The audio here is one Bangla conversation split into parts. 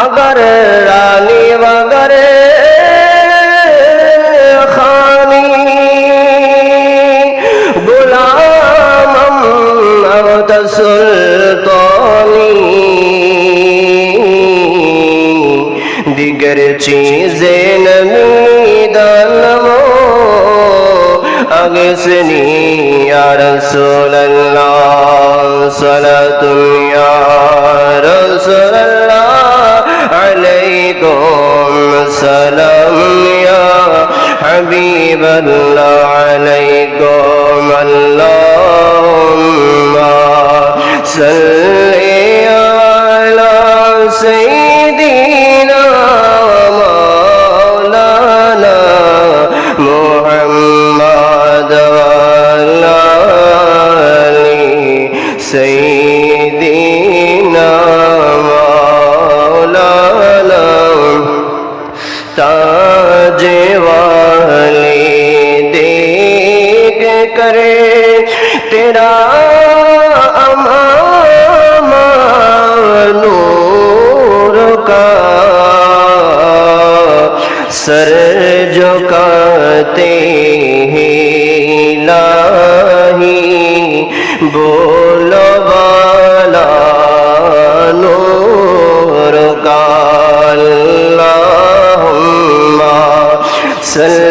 আগর রানী বাগরে খানি। গোলাম সুলতানি। দিগর চিজে নিদলম আগসনি আর সোল্লা সলা দুনিয়া حبيب الله عليكم اللهم صل على سيدنا مولانا محمد وعلى آل سيدنا مولانا تاج करे तेरा अमामा नूर का सर झुकाते हैं लाही बोलो वाला नूर का अल्लाहुम्मा सल्ली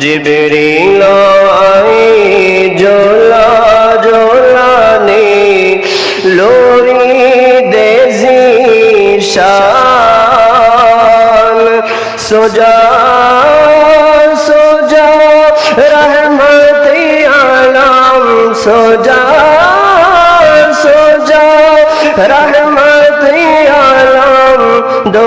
जिबरील आए जोला जोलाने लोरी देजी शान। सोजा सोजा रहमत आलम सोजा सोजा रहमत आलम दो